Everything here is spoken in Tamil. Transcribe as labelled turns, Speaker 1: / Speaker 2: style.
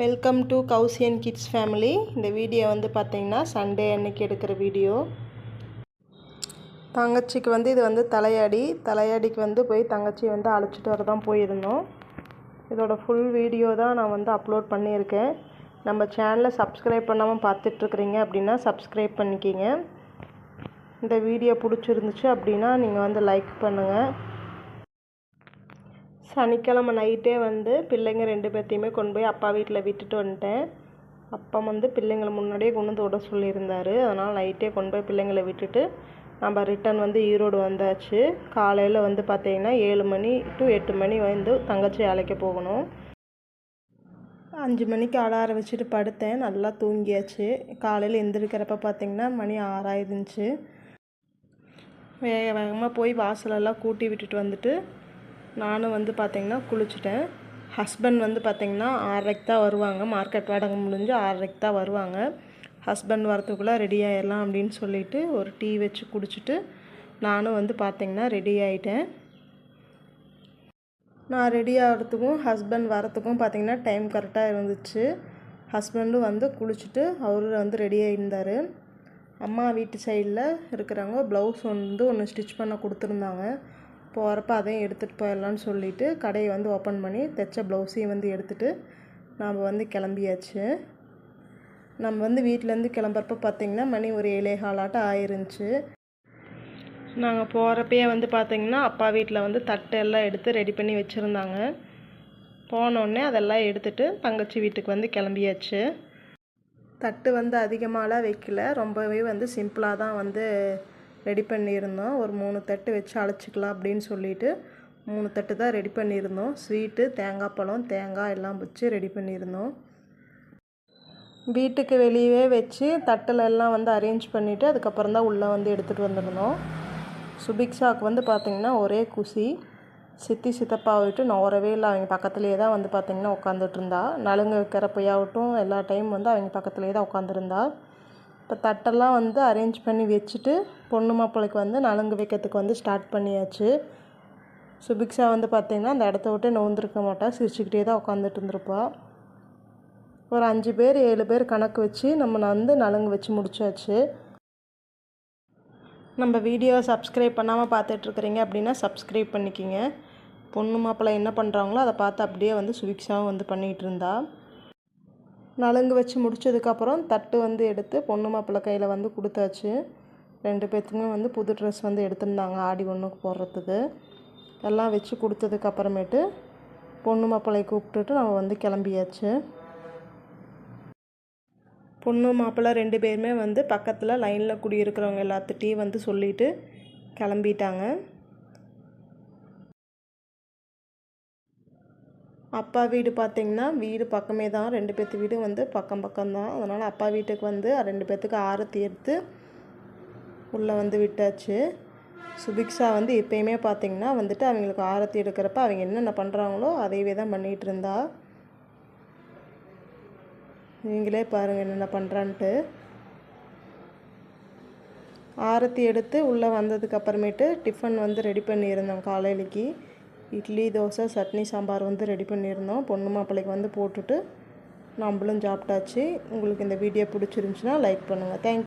Speaker 1: Welcome to Kousiyan kids family இந்த வீடியோ வந்து பார்த்தீங்கன்னா சண்டே அன்னைக்கு எடுக்கிற வீடியோ தங்கச்சிக்கு வந்து இது வந்து தலையாடி. தலையாடிக்கு வந்து போய் தங்கச்சி வந்து அழைச்சிட்டு வர தான் போயிருந்தோம். இதோட ஃபுல் வீடியோ தான் நான் வந்து அப்லோட் பண்ணியிருக்கேன். நம்ம சேனலை சப்ஸ்கிரைப் பண்ணாமல் பார்த்துட்ருக்குறீங்க அப்படின்னா சப்ஸ்கிரைப் பண்ணிக்கிங்க. இந்த வீடியோ பிடிச்சிருந்துச்சு அப்படின்னா நீங்கள் வந்து லைக் பண்ணுங்கள் சனிக்கிழமை நைட்டே வந்து பிள்ளைங்க ரெண்டு பேர்த்தையுமே கொண்டு போய் அப்பா வீட்டில் விட்டுட்டு வந்துட்டேன். அப்பா வந்து பிள்ளைங்களை முன்னாடியே கொண்டு வந்து விட சொல்லியிருந்தார். அதனால் நைட்டே கொண்டு போய் பிள்ளைங்களை விட்டுட்டு நம்ம ரிட்டன் வந்து ஈரோடு வந்தாச்சு. காலையில் வந்து பார்த்திங்கன்னா ஏழு மணி டு எட்டு மணி வந்து தங்கச்சி அழைக்க போகணும். அஞ்சு மணிக்கு அலாரம் வச்சுட்டு படுத்தேன். நல்லா தூங்கியாச்சு. காலையில் எந்திரிக்கிறப்ப பார்த்திங்கன்னா மணி ஆறாயிருந்துச்சு வேக வேகமாக போய் வாசலெல்லாம் கூட்டி விட்டுட்டு வந்துட்டு நானும் வந்து பார்த்திங்கன்னா குளிச்சுட்டேன். ஹஸ்பண்ட் வந்து பார்த்திங்கன்னா ஆறரைக்கு தான் வருவாங்க. மார்க்கெட் வாடகை முடிஞ்சு ஆறரைக்கு தான் வருவாங்க. ஹஸ்பண்ட் வரத்துக்குள்ளே ரெடி ஆகிடலாம் அப்படின்னு சொல்லிட்டு ஒரு டீ வச்சு குடிச்சிட்டு நானும் வந்து பார்த்திங்கன்னா ரெடி ஆகிட்டேன் நான் ரெடி ஆகிறதுக்கும் ஹஸ்பண்ட் வரத்துக்கும் பார்த்திங்கன்னா டைம் கரெக்டாக இருந்துச்சு. ஹஸ்பண்டும் வந்து குளிச்சுட்டு அவரு வந்து ரெடி ஆகியிருந்தார் அம்மா வீட்டு சைடில் இருக்கிறவங்க ப்ளவுஸ் வந்து ஒன்று ஸ்டிச் பண்ண கொடுத்துருந்தாங்க. போகிறப்ப அதையும் எடுத்துகிட்டு போயிடலான்னு சொல்லிவிட்டு கடையை வந்து ஓப்பன் பண்ணி தைச்ச ப்ளவுஸையும் வந்து எடுத்துகிட்டு நாம் வந்து கிளம்பியாச்சு. நம்ம வந்து வீட்டிலேருந்து கிளம்புறப்ப பார்த்திங்கன்னா மணி ஒரு ஏழே காலாட்டம் ஆயிருந்துச்சு. நாங்கள் போகிறப்பயே வந்து பார்த்திங்கன்னா அப்பா வீட்டில் வந்து தட்டு எல்லாம் எடுத்து ரெடி பண்ணி வச்சுருந்தாங்க. போனோடனே அதெல்லாம் எடுத்துகிட்டு தங்கச்சி வீட்டுக்கு வந்து கிளம்பியாச்சு. தட்டு வந்து அதிகமாகலாம் வைக்கல. ரொம்பவே வந்து சிம்பிளாக தான் வந்து ரெடி பண்ணியிருந்தோம். ஒரு மூணு தட்டு வச்சு அழைச்சிக்கலாம் அப்படின்னு சொல்லிட்டு மூணு தட்டு தான் ரெடி பண்ணியிருந்தோம். ஸ்வீட்டு தேங்காய் பழம் தேங்காய் எல்லாம் வச்சு ரெடி பண்ணியிருந்தோம். வீட்டுக்கு வெளியவே வச்சு தட்டில் எல்லாம் வந்து அரேஞ்ச் பண்ணிவிட்டு அதுக்கப்புறம் தான் உள்ளே வந்து எடுத்துகிட்டு வந்துருந்தோம். சுபிக்ஷாவுக்கு வந்து பார்த்திங்கன்னா ஒரே குசி. சித்தி சித்தப்பா விட்டு நோரவே இல்லை. அவங்க பக்கத்துலேயே தான் வந்து பார்த்திங்கன்னா உட்காந்துட்டு இருந்தா. நலுங்கு வைக்கிறப்பையாகட்டும் எல்லா டைம் வந்து அவங்க பக்கத்துலேயே தான் உட்காந்துருந்தா இப்போ தட்டெல்லாம் வந்து அரேஞ்ச் பண்ணி வச்சுட்டு பொண்ணு மாப்பிள்ளைக்கு வந்து நலங்கு வைக்கிறதுக்கு வந்து ஸ்டார்ட் பண்ணியாச்சு. சுபிக்ஷா வந்து பார்த்திங்கன்னா அந்த இடத்த விட்டு நோந்திருக்க மாட்டாள் சிரிச்சுக்கிட்டே தான் உட்காந்துட்டு இருந்திருப்பாள் ஒரு அஞ்சு பேர் ஏழு பேர் கணக்கு வச்சு நம்ம வந்து நலங்கு வச்சு முடிச்சாச்சு. நம்ம வீடியோவை சப்ஸ்கிரைப் பண்ணாமல் பார்த்துட்ருக்குறீங்க அப்படின்னா சப்ஸ்கிரைப் பண்ணிக்கிங்க. பொண்ணு மாப்பிள்ளை என்ன பண்ணுறாங்களோ அதை பார்த்து அப்படியே வந்து சுவிக்ஷாவும் வந்து பண்ணிகிட்டு இருந்தாள் நலுங்கு வச்சு முடிச்சதுக்கப்புறம் தட்டு வந்து எடுத்து பொண்ணு மாப்பிள்ளை கையில் வந்து கொடுத்தாச்சு. ரெண்டு பேர்த்துக்குமே வந்து புது ட்ரெஸ் வந்து எடுத்திருந்தாங்க ஆடி ஒன்றுக்கு போடுறதுக்கு. எல்லாம் வச்சு கொடுத்ததுக்கப்புறமேட்டு பொண்ணு மாப்பிள்ளையை கூப்பிட்டுட்டு நம்ம வந்து கிளம்பியாச்சு. பொண்ணு மாப்பிள்ளை ரெண்டு பேருமே வந்து பக்கத்தில் லைனில் குடியிருக்கிறவங்க எல்லாத்துட்டையும் வந்து சொல்லிவிட்டு கிளம்பிட்டாங்க. அப்பா வீடு பார்த்திங்கன்னா வீடு பக்கமே தான். ரெண்டு பேர்த்து வீடு வந்து பக்கம் பக்கம்தான் அதனால் அப்பா வீட்டுக்கு வந்து ரெண்டு பேர்த்துக்கு ஆரத்தி எடுத்து உள்ளே வந்து விட்டாச்சு. சுபிக்ஷா வந்து எப்பயுமே பார்த்திங்கன்னா வந்துட்டு அவங்களுக்கு ஆரத்தி எடுக்கிறப்ப அவங்க என்னென்ன பண்ணுறாங்களோ அதையவே தான் பண்ணிகிட்டு இருந்தா. நீங்களே பாருங்கள் என்னென்ன பண்ணுறான்ட்டு ஆரத்தி எடுத்து உள்ளே வந்ததுக்கு அப்புறமேட்டு டிஃபன் வந்து ரெடி பண்ணியிருந்தோம் காலையிலக்கு. இட்லி தோசை சட்னி சாம்பார் வந்து ரெடி பண்ணியிருந்தோம். பொண்ணு மாப்பிள்ளைக்கு வந்து போட்டுட்டு நம்மளும் சாப்பிட்டாச்சு. உங்களுக்கு இந்த வீடியோ பிடிச்சிருந்துச்சின்னா லைக் பண்ணுங்கள் தேங்க்